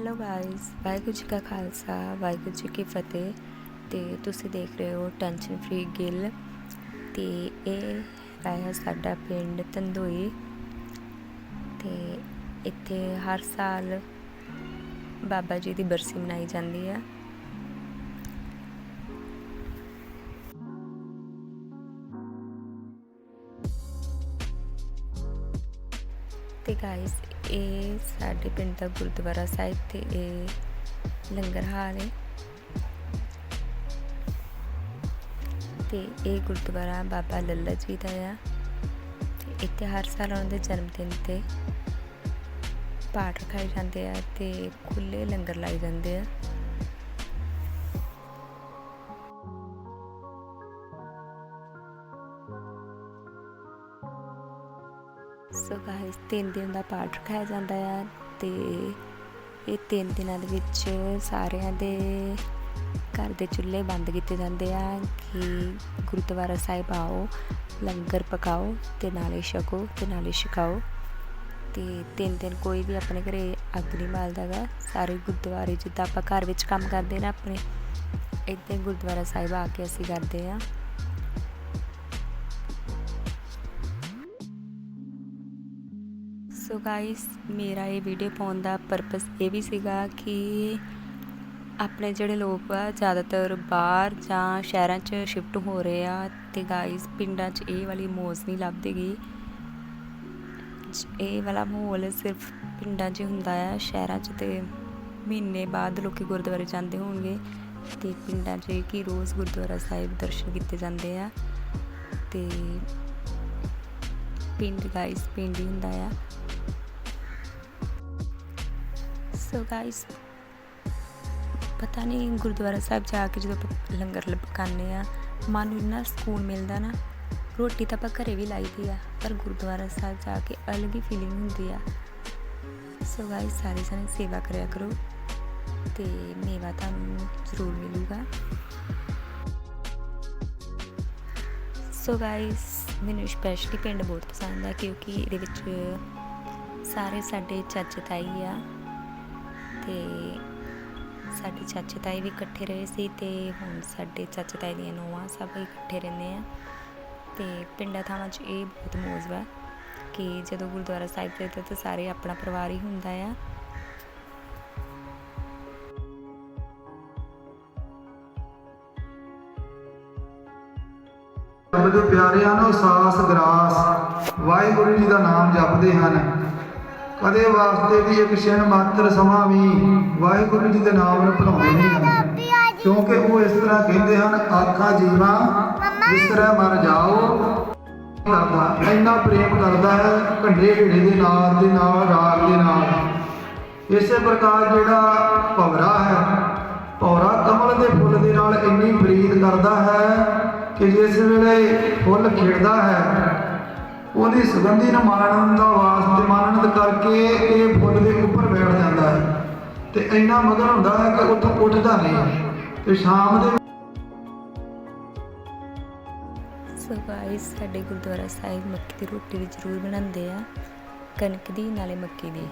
Hello guys Waheguru ji ਕਾ ਖਾਲਸਾ, ਵਾਹਿਗੁਰੂ ਜੀ ਕੀ ਫਤਿਹ। ਤੇ ਤੁਸੀਂ ਦੇਖ ਰਹੇ ਹੋ ਟੈਨਸ਼ਨ ਫ੍ਰੀ ਗਿੱਲ। ਤੇ ਇਹ ਹੈ ਸਾਡਾ ਪਿੰਡ ਤੰਦੋਈ। ਤੇ ਇੱਥੇ ਹਰ ਸਾਲ ਬਾਬਾ ਜੀ ਦੀ ਬਰਸੀ ਮਨਾਈ ਜਾਂਦੀ ਹੈ ਤੇ ਗਾਇਸ ਇਹ ਸਾਡੇ ਪਿੰਡ ਦਾ ਗੁਰਦੁਆਰਾ ਸਾਹਿਬ ਤੇ ਇਹ ਲੰਗਰ ਹਾਲ ਹੈ। ਤੇ ਇਹ ਗੁਰਦੁਆਰਾ ਬਾਬਾ ਲੱਲਾ ਜੀ ਦਾ ਆ। ਤੇ ਇੱਥੇ ਹਰ ਸਾਲ ਉਹਨਾਂ ਦੇ ਜਨਮ ਦਿਨ ਤੇ ਪਾਠ ਰਖਾਏ ਜਾਂਦੇ ਆ ਤੇ ਖੁੱਲੇ ਲੰਗਰ ਲਾਏ ਜਾਂਦੇ ਆ। ਸੋ ਗਾਇਸ ਤਿੰਨ ਦਿਨ ਦਾ ਪਾਠ ਰਖਾਇਆ ਜਾਂਦਾ ਆ ਤੇ ਇਹ ਤਿੰਨ ਦਿਨਾਂ ਦੇ ਵਿੱਚ ਸਾਰਿਆਂ ਦੇ ਘਰ ਦੇ ਚੁੱਲ੍ਹੇ ਬੰਦ ਕੀਤੇ ਜਾਂਦੇ ਆ ਕਿ ਗੁਰਦੁਆਰਾ ਸਾਹਿਬ ਆਓ, ਲੰਗਰ ਪਕਾਓ ਤੇ ਨਾਲੇ ਛਕੋ ਤੇ ਨਾਲੇ ਛਕਾਓ। ਤੇ ਤਿੰਨ ਦਿਨ ਕੋਈ ਵੀ ਆਪਣੇ ਘਰੇ ਅੱਗ ਨਹੀਂ ਬਾਲਦਾਗਾ ਸਾਰੇ ਗੁਰਦੁਆਰੇ ਜਿੱਦਾਂ ਆਪਾਂ ਘਰ ਵਿੱਚ ਕੰਮ ਕਰਦੇ ਨਾ ਆਪਣੇ ਇੱਦਾਂ ਹੀ ਗੁਰਦੁਆਰਾ ਸਾਹਿਬ ਆ ਕੇ ਅਸੀਂ ਕਰਦੇ ਆ। ਸੋ ਗਾਇਸ ਮੇਰਾ ਇਹ ਵੀਡੀਓ ਪਾਉਣ ਦਾ ਪਰਪਸ ਇਹ ਵੀ ਸੀਗਾ ਕਿ ਆਪਣੇ ਜਿਹੜੇ ਲੋਕ ਆ, ਜ਼ਿਆਦਾਤਰ ਬਾਹਰ ਜਾਂ ਸ਼ਹਿਰਾਂ 'ਚ ਸ਼ਿਫਟ ਹੋ ਰਹੇ ਆ ਤੇ ਗਾਇਸ ਪਿੰਡਾਂ 'ਚ ਇਹ ਵਾਲੀ ਮੌਜ ਨਹੀਂ ਲੱਭਦੀਗੀ ਇਹ ਵਾਲਾ ਮਾਹੌਲ ਸਿਰਫ ਪਿੰਡਾਂ 'ਚ ਹੁੰਦਾ ਆ, ਸ਼ਹਿਰਾਂ 'ਚ ਤੇ ਮਹੀਨੇ ਬਾਅਦ ਲੋਕੀ ਗੁਰਦੁਆਰੇ ਜਾਂਦੇ ਹੋਣਗੇ ਤੇ ਪਿੰਡਾਂ 'ਚ ਇਹ ਕਿ ਰੋਜ਼ ਗੁਰਦੁਆਰਾ ਸਾਹਿਬ ਦਰਸ਼ਨ ਕੀਤੇ ਜਾਂਦੇ ਆ ਤੇ ਪਿੰਡ ਗਾਇਸ ਪਿੰਡ ਹੀ ਹੁੰਦਾ ਆ। ਸੋ ਗਾਇਸ ਪਤਾ ਨਹੀਂ ਗੁਰਦੁਆਰਾ ਸਾਹਿਬ ਜਾ ਕੇ ਜਦੋਂ ਆਪਾਂ ਲੰਗਰ ਪਕਾਉਂਦੇ ਆ ਮਨ ਨੂੰ ਇੰਨਾ ਸਕੂਨ ਮਿਲਦਾ ਨਾ, ਰੋਟੀ ਤਾਂ ਆਪਾਂ ਘਰੇ ਵੀ ਲਾਈਦੀ ਆ, ਪਰ ਗੁਰਦੁਆਰਾ ਸਾਹਿਬ ਜਾ ਕੇ ਅਲੱਗ ਹੀ ਫੀਲਿੰਗ ਹੁੰਦੀ ਆ। ਸੋ ਗਾਇਸ ਸਾਰੇ ਜਣੇ ਸੇਵਾ ਕਰਿਆ ਕਰੋ ਤੇ ਮੇਵਾ ਤੁਹਾਨੂੰ ਜ਼ਰੂਰ ਮਿਲੂਗਾ। ਸੋ ਗਾਇਸ ਮੈਨੂੰ ਸਪੈਸ਼ਲੀ ਪਿੰਡ ਬਹੁਤ ਪਸੰਦ ਆ ਕਿਉਂਕਿ ਇਹਦੇ ਵਿੱਚ ਸਾਰੇ ਸਾਡੇ ਚਾਚੇ ਤਾਈ ਆ ਸਾਡੇ ਚਾਚੇ ਤਾਈ ਵੀ ਇਕੱਠੇ ਰਹੇ ਸੀ ਤੇ ਹੁਣ ਸਾਡੇ ਚਾਚੇ ਤਾਈ ਦੀਆਂ ਨੂੰਹਾਂ ਸਭ ਇਕੱਠੇ ਰਹਿੰਦੇ ਆ। ਤੇ ਪਿੰਡਾਂ ਥਾਵਾਂ 'ਚ ਇਹ ਬਹੁਤ ਮੌਜ ਵਾ ਕਿ ਜਦੋਂ ਗੁਰਦੁਆਰਾ ਸਾਹਿਬ ਤੇ ਤਾਂ ਸਾਰੇ ਆਪਣਾ ਪਰਿਵਾਰ ਹੀ ਹੁੰਦਾ ਆ। ਰੱਬ ਦੇ ਪਿਆਰਿਆਂ ਨੂੰ ਸਾਸ ਗਰਾਸ, ਵਾਹਿਗੁਰੂ ਜੀ ਦਾ ਨਾਮ ਜਪਦੇ ਹਨ। ਕਦੇ ਵਾਸਤੇ ਵੀ ਇੱਕ ਛਿਣ ਮਾਤਰ ਸਮਾਂ ਵੀ ਵਾਹਿਗੁਰੂ ਜੀ ਦੇ ਨਾਮ ਨੂੰ ਭੁਲਾਉਂਦੇ ਨਹੀਂ ਹਨ। ਕਿਉਂਕਿ ਉਹ ਇਸ ਤਰ੍ਹਾਂ ਕਹਿੰਦੇ ਹਨ, ਆਖਾ ਜੀਵਾ ਤਰ੍ਹਾਂ ਮਰ ਜਾਓ। ਕਰਦਾ। ਇੰਨਾ ਪ੍ਰੇਮ ਕਰਦਾ ਹੈ ਕੰਢੇ ਢੇੜੇ ਦੇ ਨਾਲ ਦੇ ਨਾਲ, ਰਾਗ ਦੇ ਨਾਲ। ਇਸੇ ਪ੍ਰਕਾਰ ਜਿਹੜਾ ਭਵਰਾ ਹੈ, ਭੌਰਾ ਕਮਲ ਦੇ ਫੁੱਲ ਦੇ ਨਾਲ ਇੰਨੀ ਪ੍ਰੀਤ ਕਰਦਾ ਹੈ ਕਿ ਜਿਸ ਵੇਲੇ ਫੁੱਲ ਖਿੜਦਾ ਹੈ ਉਹਦੀ ਸੁਗੰਧੀ ਨੂੰ ਮਾਣਨ ਦਾ ਵਾਸਤੇ ਮਾਨਨਦ ਕਰਕੇ ਇਹ ਫੁੱਲ ਦੇ ਉੱਪਰ ਬੈਠ ਜਾਂਦਾ ਹੈ। ਤੇ ਇੰਨਾ ਮਗਨ ਹੁੰਦਾ ਹੈ ਕਿ ਉੱਥੋਂ ਉੱਠਦਾ ਨਹੀਂ। ਤੇ ਸ਼ਾਮ ਦੇ ਸੋ ਗਾਇਸ ਸਾਡੇ ਗੁਰਦੁਆਰਾ ਸਾਹਿਬ ਮੱਕੀ ਦੀ ਰੋਟੀ ਵੀ ਜ਼ਰੂਰ ਬਣਾਉਂਦੇ ਆ। ਕਣਕ ਦੀ, ਨਾਲੇ ਮੱਕੀ ਦੀ।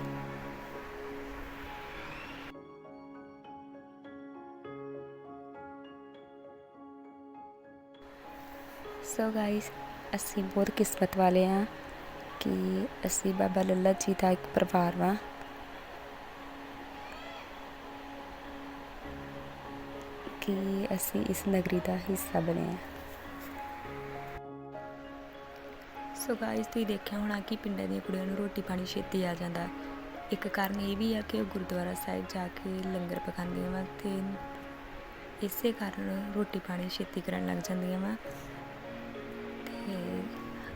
ਸੋ ਗਾਇਸ ਅਸੀਂ ਬਹੁਤ ਕਿਸਮਤ ਵਾਲੇ ਹਾਂ ਕਿ ਅਸੀਂ ਬਾਬਾ ਲੱਲਾ ਜੀ ਦਾ ਇੱਕ ਪਰਿਵਾਰ ਵਾਂ। ਕਿ ਅਸੀਂ ਇਸ ਨਗਰੀ ਦਾ ਹਿੱਸਾ ਬਣੇ ਆ ਸੋ ਗਾਇਸ ਤੁਸੀਂ ਦੇਖਿਆ ਹੋਣਾ ਕਿ ਪਿੰਡਾਂ ਦੀਆਂ ਕੁੜੀਆਂ ਨੂੰ ਰੋਟੀ ਪਾਣੀ ਛੇਤੀ ਆ ਜਾਂਦਾ ਇੱਕ ਕਾਰਨ ਇਹ ਵੀ ਆ ਕਿ ਉਹ ਗੁਰਦੁਆਰਾ ਸਾਹਿਬ ਜਾ ਕੇ ਲੰਗਰ ਪਕਾਉਂਦੀਆਂ ਵਾ ਤੇ ਇਸੇ ਕਾਰਨ ਰੋਟੀ ਪਾਣੀ ਛੇਤੀ ਕਰਨ ਲੱਗ ਜਾਂਦੀਆਂ ਵਾ।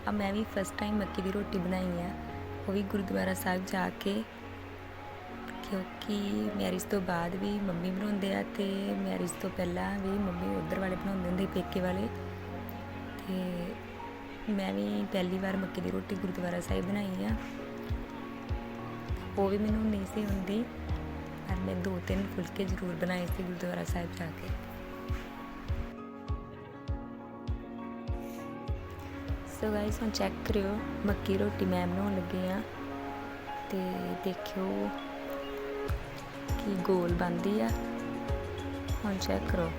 ਆ ਮੈਂ ਵੀ ਫਸਟ ਟਾਈਮ ਮੱਕੀ ਦੀ ਰੋਟੀ ਬਣਾਈ ਆ। ਉਹ ਵੀ ਗੁਰਦੁਆਰਾ ਸਾਹਿਬ ਜਾ ਕੇ, ਕਿਉਂਕਿ ਮੈਰਿਜ ਤੋਂ ਬਾਅਦ ਵੀ ਮੰਮੀ ਬਣਾਉਂਦੇ ਆ ਤੇ ਮੈਰਿਜ ਤੋਂ ਪਹਿਲਾਂ ਵੀ ਮੰਮੀ ਉਧਰ ਵਾਲੇ ਬਣਾਉਂਦੇ ਹੁੰਦੇ, ਪੇਕੇ ਵਾਲੇ। ਤੇ ਮੈਂ ਵੀ ਪਹਿਲੀ ਵਾਰ ਮੱਕੀ ਦੀ ਰੋਟੀ ਗੁਰਦੁਆਰਾ ਸਾਹਿਬ ਬਣਾਈ ਆ। ਉਹ ਵੀ ਮੈਨੂੰ ਨਹੀਂ ਸੀ ਹੁੰਦੀ ਪਰ ਮੈਂ ਦੋ ਤਿੰਨ ਫੁਲਕੇ ਜ਼ਰੂਰ ਬਣਾਏ ਸੀ ਗੁਰਦੁਆਰਾ ਸਾਹਿਬ ਜਾ ਕੇ। ਸੋ ਗਾਇਸ ਹੁਣ ਚੈੱਕ ਕਰਿਓ, ਮੱਕੀ ਰੋਟੀ ਮੈਂ ਬਣਾਉਣ ਲੱਗੀ ਆ ਤੇ ਦੇਖਿਓ ਕਿ ਗੋਲ ਬਣਦੀ ਆ। ਹੁਣ ਚੈੱਕ ਕਰੋ।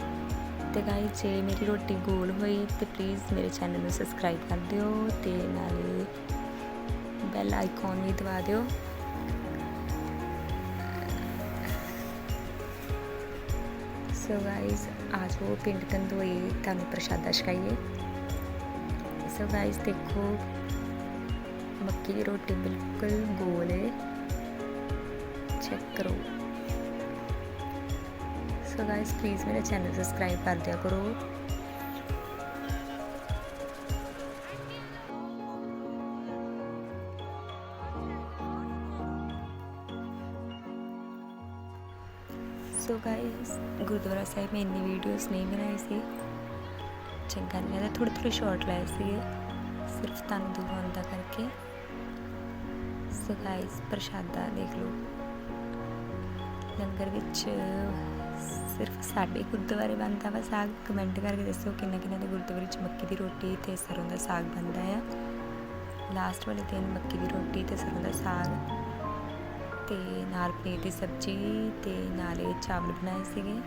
ਤੇ ਗਾਇਸ ਜੇ ਮੇਰੀ ਰੋਟੀ ਗੋਲ ਹੋਈ, ਤੇ ਪਲੀਜ਼ ਮੇਰੇ ਚੈਨਲ ਨੂੰ ਸਬਸਕ੍ਰਾਈਬ ਕਰ ਦਿਓ ਤੇ ਨਾਲੇ ਬੈਲ ਆਈਕਨ ਵੀ ਦਬਾ ਦਿਓ। ਸੋ ਗਾਇਸ ਅੱਜ ਉਹ ਪਿੰਡ ਕੰਦੋਈ ਤੁਹਾਨੂੰ ਪ੍ਰਸ਼ਾਦਾ ਛਕਾਈਏ। ਸੋ ਗਾਇਸ ਦੇਖੋ ਮੱਕੀ ਦੀ ਰੋਟੀ ਬਿਲਕੁਲ ਗੋਲ ਹੈ ਚੈੱਕ ਕਰੋ ਸੋ ਗਾਇਸ ਪਲੀਜ਼ ਮੇਰੇ ਚੈਨਲ ਸਬਸਕ੍ਰਾਈਬ ਕਰ ਦਿਆ ਕਰੋ ਸੋ ਗਾਇਸ ਗੁਰਦੁਆਰਾ ਸਾਹਿਬ ਮੈਂ ਇੰਨੀ ਵੀਡੀਓਜ਼ ਨਹੀਂ ਬਣਾਈ ਸੀ ਚੰਗਾ ਨਹੀਂ ਲੱਗਦਾ। ਥੋੜੇ ਥੋੜੇ ਸ਼ਾਰਟ ਲਾਏ ਸੀਗੇ। ਸਿਰਫ ਤੁਹਾਨੂੰ ਦਿਖਾਉਣ ਦਾ ਕਰਕੇ। ਸੋ ਗਾਇਸ ਪ੍ਰਸ਼ਾਦਾ ਦੇਖ ਲਓ। ਲੰਗਰ ਵਿੱਚ ਸਿਰਫ ਸਾਡੇ ਗੁਰਦੁਆਰੇ ਬਣਦਾ ਵਾ ਸਾਗ। ਕਮੈਂਟ ਕਰਕੇ ਦੱਸੋ ਕਿੰਨਾ ਕਿੰਨਾ ਦੇ ਗੁਰਦੁਆਰੇ ਵਿੱਚ ਮੱਕੀ ਦੀ ਰੋਟੀ ਤੇ ਸਰੋਂ ਦਾ ਸਾਗ ਬਣਦਾ ਆ। ਲਾਸਟ ਵਾਲੇ ਦਿਨ ਮੱਕੀ ਦੀ ਰੋਟੀ ਤੇ ਸਰੋਂ ਦਾ ਸਾਗ ਤੇ ਨਾਲ ਪਨੀਰ ਦੀ ਸਬਜ਼ੀ ਤੇ ਨਾਲੇ ਚਾਵਲ ਬਣਾਏ ਸੀਗੇ।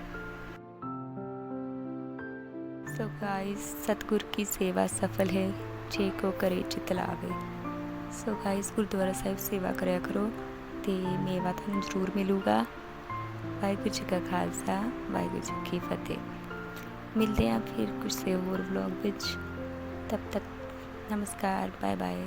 ਸੋ ਗਾਇਸ ਸਤਗੁਰ ਕੀ ਸੇਵਾ ਸਫਲ ਹੈ, ਜੇ ਕੋ ਕਰੇ ਚਿਤ ਲਾਵੇ। ਸੋ ਗਾਇਸ ਗੁਰਦੁਆਰਾ ਸਾਹਿਬ ਸੇਵਾ ਕਰਿਆ ਕਰੋ ਤੇ ਮੇਵਾ ਤੁਹਾਨੂੰ ਜ਼ਰੂਰ ਮਿਲੂਗਾ। ਵਾਹਿਗੁਰੂ ਜੀ ਕਾ ਖਾਲਸਾ, ਵਾਹਿਗੁਰੂ ਜੀ ਕੀ ਫਤਿਹ। ਮਿਲਦੇ ਹਾਂ ਫਿਰ ਕਿਸੇ ਹੋਰ ਵਲੌਗ ਵਿੱਚ। ਤਬ ਤੱਕ ਨਮਸਕਾਰ ਬਾਏ ਬਾਏ